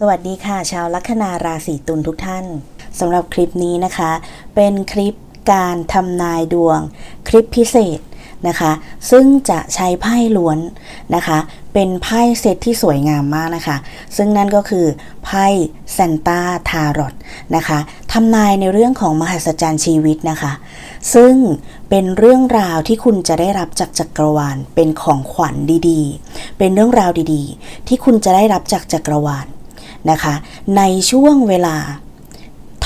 สวัสดีค่ะ ชาวลัคนาราศีตุลทุกท่านสำหรับคลิปนี้นะคะ เป็นคลิปการทำนายดวง คลิปพิเศษนะคะ ซึ่งจะใช้ไพ่ล้วนนะคะ เป็นไพ่เซตที่สวยงามมากนะคะ ซึ่งนั่นก็คือไพ่ซนต้าทารอตนะคะทำนายในเรื่องของมหัศจรรย์ชีวิตนะคะ ซึ่งเป็นเรื่องราวที่คุณจะได้รับจากจักรวาล เป็นของขวัญดีๆ เป็นเรื่องราวดีๆ ที่คุณจะได้รับจากจักรวาล นะคะ ในช่วงเวลา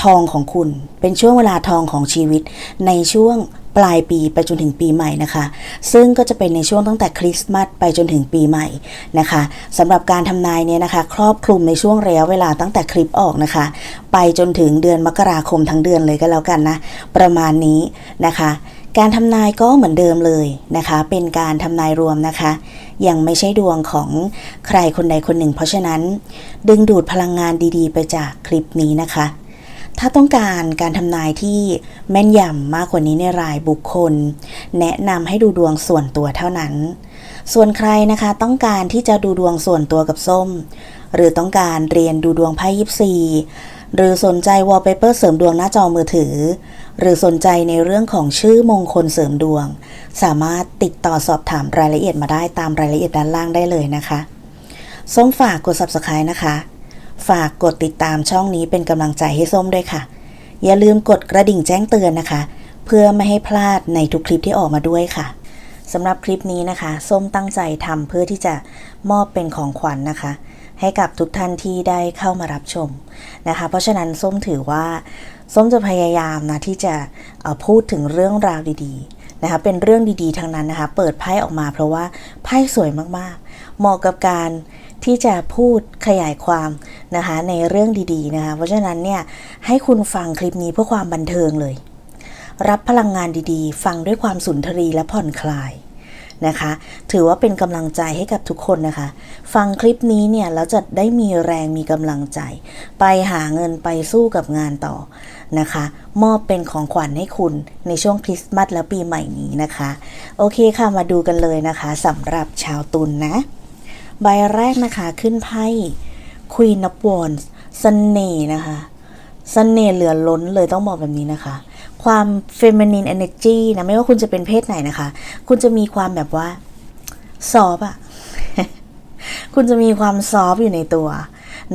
ทองของคุณ เป็นช่วงเวลาทองของชีวิต ในช่วงปลายปีไปจนถึงปีใหม่นะคะ ซึ่งก็จะเป็นในช่วงตั้งแต่คริสต์มาสไปจนถึงปีใหม่นะคะสำหรับการทำนายเนี่ยนะคะ ครอบคลุมในช่วงระยะเวลาตั้งแต่คลิปออกนะคะ ไปจนถึงเดือนมกราคมทั้งเดือนเลยก็แล้วกันนะ ประมาณนี้นะคะ การทำนายก็เหมือนเดิมเลยนะคะ เป็นการทำนายรวมนะคะ ยังไม่ใช่ดวงของใครคนใดคนหนึ่ง เพราะฉะนั้น ดึงดูดพลังงานดีๆ ไปจากคลิปนี้นะคะ ถ้าต้องการการทำนายที่แม่นยำมากกว่านี้ในรายบุคคล แนะนำให้ดูดวงส่วนตัวเท่านั้น ส่วนใครนะคะต้องการที่จะดูดวงส่วนตัวกับส้ม หรือต้องการเรียนดูดวงไพ่ยิปซี หรือสนใจวอลเปเปอร์เสริมดวงหน้าจอมือถือ หรือสนใจในเรื่องของชื่อมงคลเสริมดวง สามารถติดต่อสอบถามรายละเอียดมาได้ตามรายละเอียดด้านล่างได้เลยนะคะส้มฝากกด subscribe นะคะ ฝากกดติดตามช่องนี้เป็นกำลังใจให้ส้มด้วยค่ะ อย่าลืมกดกระดิ่งแจ้งเตือนนะคะ เพื่อไม่ให้พลาดในทุกคลิปที่ออกมาด้วยค่ะสำหรับคลิปนี้นะคะ ส้มตั้งใจทำเพื่อที่จะมอบเป็นของขวัญนนะคะ ให้กับทุกท่านที่ได้เข้ามารับชมนะคะ เพราะฉะนั้นส้มถือว่า ส้มจะพยายามนะที่จะพูดถึงเรื่องราวดีๆนะคะเป็นเรื่องดีๆทั้งนั้นนะคะ เปิดไพ่ออกมาเพราะว่าไพ่สวยมากๆ เหมาะกับการที่จะพูดขยายความนะคะในเรื่องดีๆนะคะเพราะฉะนั้นเนี่ยให้คุณฟังคลิปนี้เพื่อความบันเทิงเลย รับพลังงานดีๆ ฟังด้วยความสุนทรีและผ่อนคลาย นะคะ ถือว่าเป็นกำลังใจให้กับทุกคนนะคะ ฟังคลิปนี้เนี่ยแล้วจะได้มีแรงมีกำลังใจ ไปหาเงินไปสู้กับงานต่อนะคะ มอบเป็นของขวัญให้คุณในช่วงคริสต์มาสและปีใหม่นี้นะคะ โอเคค่ะมาดูกันเลยนะคะสำหรับชาวตุลนนะ ใบแรกนะคะขึ้นไพ่ Queen of Wands เสน่ห์นะคะเสน่ห์เหลือล้นเลยต้องบอกแบบนี้นะคะ ความ feminine energy นะไม่ว่าคุณจะเป็นเพศไหนนะคะ คุณจะมีความแบบว่าซอฟอะคุณจะมีความซอฟอยู่ในตัว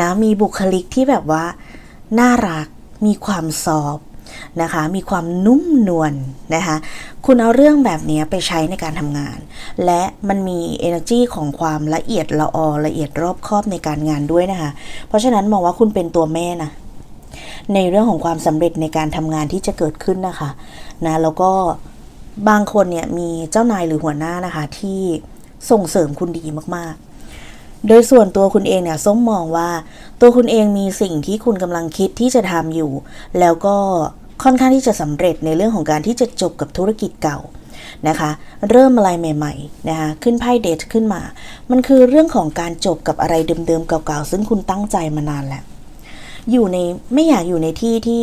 นะมีบุคลิกที่แบบว่า น่ารักมีความซอฟนะคะ มีความนุ่มนวลนะคะ คุณเอาเรื่องแบบนี้ไปใช้ในการทำงาน และมันมี energy ของความละเอียดละออละเอียดรอบคอบในการงานด้วยนะคะ เพราะฉะนั้นมองว่าคุณเป็นตัวแม่นะ ในเรื่องของความสำเร็จในการทำงานที่จะเกิดขึ้นนะคะนะแล้วก็บางคนเนี่ยมีเจ้านายหรือหัวหน้านะคะที่ส่งเสริมคุณดีมากๆ โดยส่วนตัวคุณเองเนี่ยส้มมองว่า ตัวคุณเองมีสิ่งที่คุณกำลังคิดที่จะทำอยู่ แล้วก็ค่อนข้างที่จะสำเร็จในเรื่องของการที่จะจบกับธุรกิจเก่านะคะเริ่มอะไรใหม่ๆนะคะขึ้นไพ่เดทขึ้นมา มันคือเรื่องของการจบกับอะไรเดิมๆเก่าๆ ซึ่งคุณตั้งใจมานานแล้ว อยู่ในไม่อยากอยู่ในที่ที่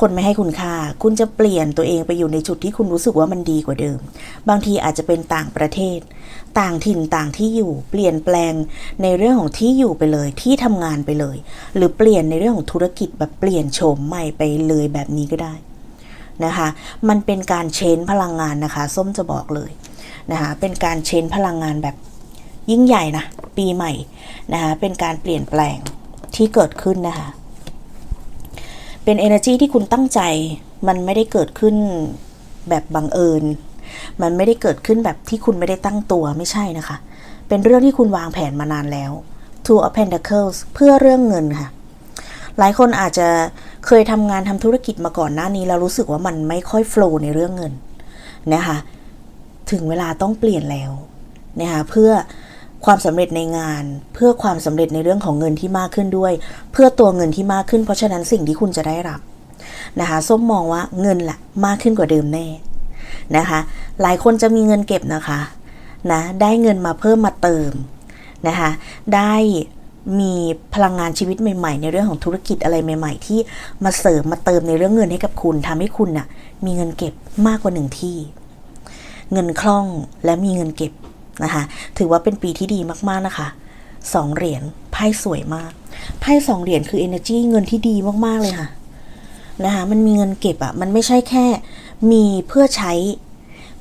คนไม่ให้คุณค่า คุณจะเปลี่ยนตัวเองไปอยู่ในจุดที่คุณรู้สึกว่ามันดีกว่าเดิม บางทีอาจจะเป็นต่างประเทศ ต่างถิ่นต่างที่อยู่ เปลี่ยนแปลงในเรื่องของที่อยู่ไปเลย ที่ทำงานไปเลย หรือเปลี่ยนในเรื่องของธุรกิจแบบเปลี่ยนโฉมใหม่ไปเลยแบบนี้ก็ได้นะคะ มันเป็นการเชนพลังงานนะคะ ส้มจะบอกเลยนะคะ เป็นการเชนพลังงานแบบยิ่งใหญ่นะ ปีใหม่นะคะ เป็นการเปลี่ยนแปลง ที่เกิดขึ้นนะคะ เป็น energy ที่คุณตั้งใจมันไม่ได้เกิดขึ้นแบบบังเอิญ มันไม่ได้เกิดขึ้นแบบที่คุณไม่ได้ตั้งตัวไม่ใช่นะคะ เป็นเรื่องที่คุณวางแผนมานานแล้ว Two of Pentacles เพื่อเรื่องเงินค่ะ หลายคนอาจจะเคยทำงานทำธุรกิจมาก่อนหน้านี้ แล้วรู้สึกว่ามันไม่ค่อยโฟล์ในเรื่องเงินนะคะ ถึงเวลาต้องเปลี่ยนแล้วนะคะเพื่อ ความสำเร็จในงาน เพื่อความสำเร็จในเรื่องของเงินที่มากขึ้นด้วย เพื่อตัวเงินที่มากขึ้น เพราะฉะนั้นสิ่งที่คุณจะได้รับนะคะส้มมองว่าเงินแหละมากขึ้นกว่าเดิมแน่นะคะ หลายคนจะมีเงินเก็บนะคะนะได้เงินมาเพิ่มมาเติมนะคะได้มีพลังงานชีวิตใหม่ๆ ในเรื่องของธุรกิจอะไรใหม่ ๆ ที่มาเสริมมาเติมในเรื่องเงินให้กับคุณทำให้คุณน่ะมีเงินเก็บมากกว่าหนึ่งที่ เงินคล่องและมีเงินเก็บ นะคะ ถือว่าเป็นปีที่ดีมากๆนะคะสองเหรียญไพ่สวยมากไพ่สองเหรียญคือ energy เงินที่ดีมากๆเลยค่ะนะคะมันมีเงินเก็บอะมันไม่ใช่แค่มีเพื่อใช้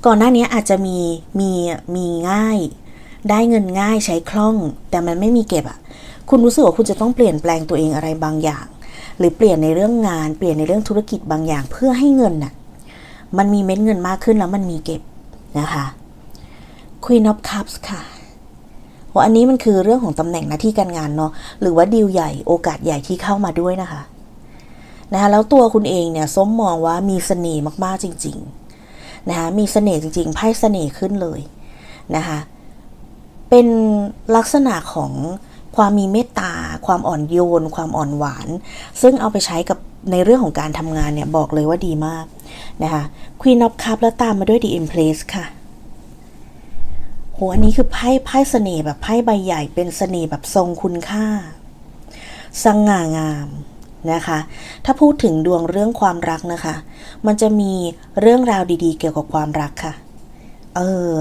ก่อนหน้านี้อาจจะมีมีมีง่าย ได้เงินง่ายใช้คล่อง แต่มันไม่มีเก็บอะคุณรู้สึกว่าคุณจะต้องเปลี่ยนแปลงตัวเองอะไรบางอย่าง หรือเปลี่ยนในเรื่องงานเปลี่ยนในเรื่องธุรกิจบางอย่าง เพื่อให้เงินน่ะมันมีเม็ดเงินมากขึ้นแล้วมันมีเก็บนะคะ Queen of Cups ค่ะว่าอันนี้มันคือเรื่องของตำแหน่งหน้าที่การงานเนาะหรือว่าดีลใหญ่โอกาสใหญ่ที่เข้ามาด้วยนะคะนะคะแล้วตัวคุณเองเนี่ยส้มมองว่ามีเสน่ห์มากๆจริงๆนะคะมีเสน่ห์จริงๆไพ่เสน่ห์ขึ้นเลยนะคะเป็นลักษณะของความมีเมตตา ความอ่อนโยน ความอ่อนหวาน ซึ่งเอาไปใช้กับในเรื่องของการทำงานเนี่ย บอกเลยว่าดีมากนะคะ Queen of Cups แล้วตามมาด้วย The Empress ค่ะ โหอันนี้คือไพ่ไพ่เสน่ห์แบบไพ่ใบใหญ่เป็นเสน่ห์แบบทรงคุณค่า สง่างามนะคะ ถ้าพูดถึงดวงเรื่องความรักนะคะ มันจะมีเรื่องราวดีๆ เกี่ยวกับความรักค่ะ เออ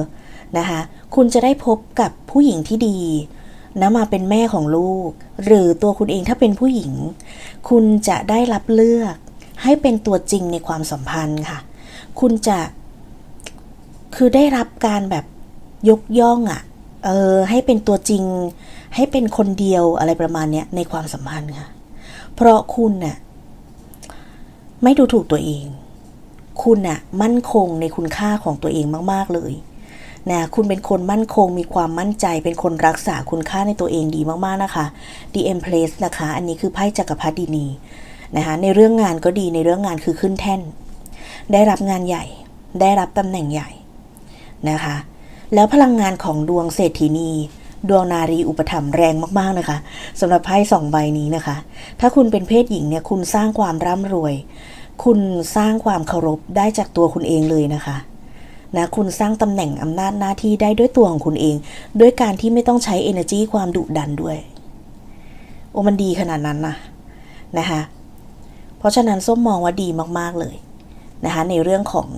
นะคะ คุณจะได้พบกับผู้หญิงที่ดีนะมาเป็นแม่ของลูก หรือตัวคุณเองถ้าเป็นผู้หญิง คุณจะได้รับเลือกให้เป็นตัวจริงในความสัมพันธ์ค่ะ คุณจะคือได้รับการแบบ ยกย่องอะ่ะเออให้เป็นตัวจริง ให้เป็นคนเดียวอะไรประมาณเนี้ยในความสัมพันธ์ค่ะ เพราะคุณน่ะไม่ดูถูกตัวเอง คุณน่ะมั่นคงในคุณค่าของตัวเองมาก ๆเลยนะคุณเป็นคนมั่นคงมีความมั่นใจเป็นคนรักษาคุณค่าในตัวเองดีมากๆนะคะ The Empress นะคะ อันนี้คือไพ่จักรพรรดินีนะคะในเรื่องงานก็ดีในเรื่องงานคือขึ้นแท่น ได้รับงานใหญ่ ได้รับตำแหน่งใหญ่นะคะ แล้วพลังงานของดวงเศรษฐีนีดวงนารีอุปถัมภ์แรงมากๆนะคะสำหรับไพ่สองใบนี้นะคะ ถ้าคุณเป็นเพศหญิงเนี่ยคุณสร้างความร่ำรวย คุณสร้างความเคารพได้จากตัวคุณเองเลยนะคะนะคุณสร้างตำแหน่งอำนาจหน้าที่ได้ด้วยตัวของคุณเอง ด้วยการที่ไม่ต้องใช้ energy ความดุดันด้วย โอ้มันดีขนาดนั้นนะนะคะเพราะฉะนั้นส้มมองว่าดีมากๆเลยนะคะในเรื่องของ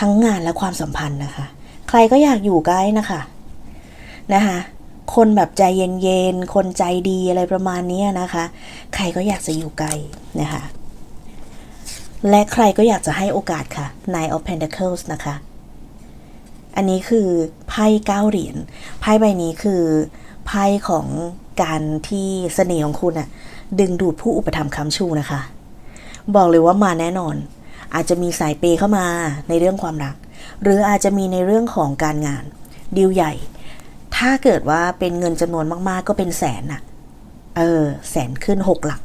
ทั้งงานและความสัมพันธ์นะคะ ใครก็อยากอยู่ใกล้นะคะนะคะคนแบบใจเย็นๆ คนใจดีอะไรประมาณนี้นะคะ ใครก็อยากจะอยู่ใกล้นะคะ และใครก็อยากจะให้โอกาสค่ะ Nine of Pentacles นะคะ อันนี้คือไพ่เก้าเหรียญ ไพ่ใบนี้คือไพ่ของการที่เสน่ห์ของคุณอะดึงดูดผู้อุปถัมภ์ค้ำชูนะคะ บอกเลยว่ามาแน่นอน อาจจะมีสายเปย์เข้ามาในเรื่องความรัก หรืออาจจะมีในเรื่องของการงานดีลใหญ่ ถ้าเกิดว่าเป็นเงินจำนวนมากๆ ก็เป็นแสนอะเออแสนขึ้นหกหลัก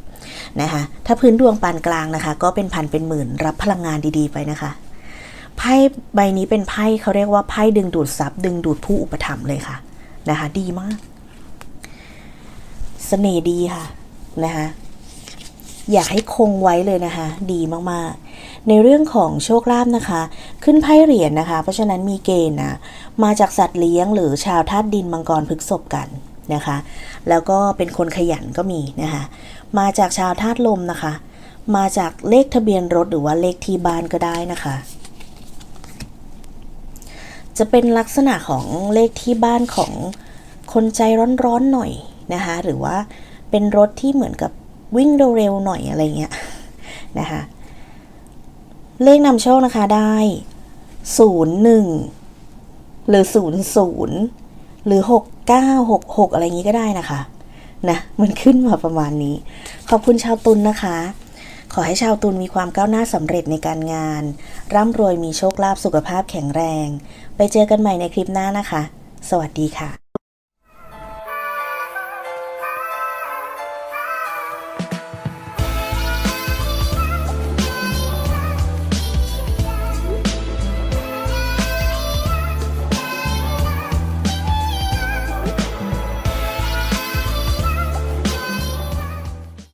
นะคะถ้าพื้นดวงปานกลางนะคะ ก็เป็นพันเป็นหมื่นรับพลังงานดีๆไปนะคะไพ่ใบนี้เป็นไพ่เขาเรียกว่าไพ่ดึงดูดทรัพย์ดึงดูดผู้อุปถัมภ์เลยค่ะนะคะดีมากเสน่ห์ดีค่ะนะคะ อยากให้คงไว้เลยนะคะ ดีมากๆ ในเรื่องของโชคลาภนะคะ ขึ้นไพ่เหรียญนะคะ เพราะฉะนั้นมีเกณฑ์นะมาจากสัตว์เลี้ยงหรือชาวธาตุดินมังกรพฤกษบกันนะคะ แล้วก็เป็นคนขยันก็มีนะคะ มาจากชาวธาตุลมนะคะ มาจากเลขทะเบียนรถหรือว่าเลขที่บ้านก็ได้นะคะ จะเป็นลักษณะของเลขที่บ้านของคนใจร้อนๆหน่อยนะคะ หรือว่าเป็นรถที่เหมือนกับ วิ่งเร็วๆหน่อยอะไรเงี้ยนะคะเลขนำโชคนะคะได้ 01 หรือ 00 หรือ 6966 อะไรอย่างนี้ก็ได้นะคะนะมันขึ้นมาประมาณนี้ ขอบคุณชาวตุลนนะคะ ขอให้ชาวตุลมีความก้าวหน้าสำเร็จในการงาน ร่ำรวยมีโชคลาภสุขภาพแข็งแรง ไปเจอกันใหม่ในคลิปหน้านะคะ สวัสดีค่ะ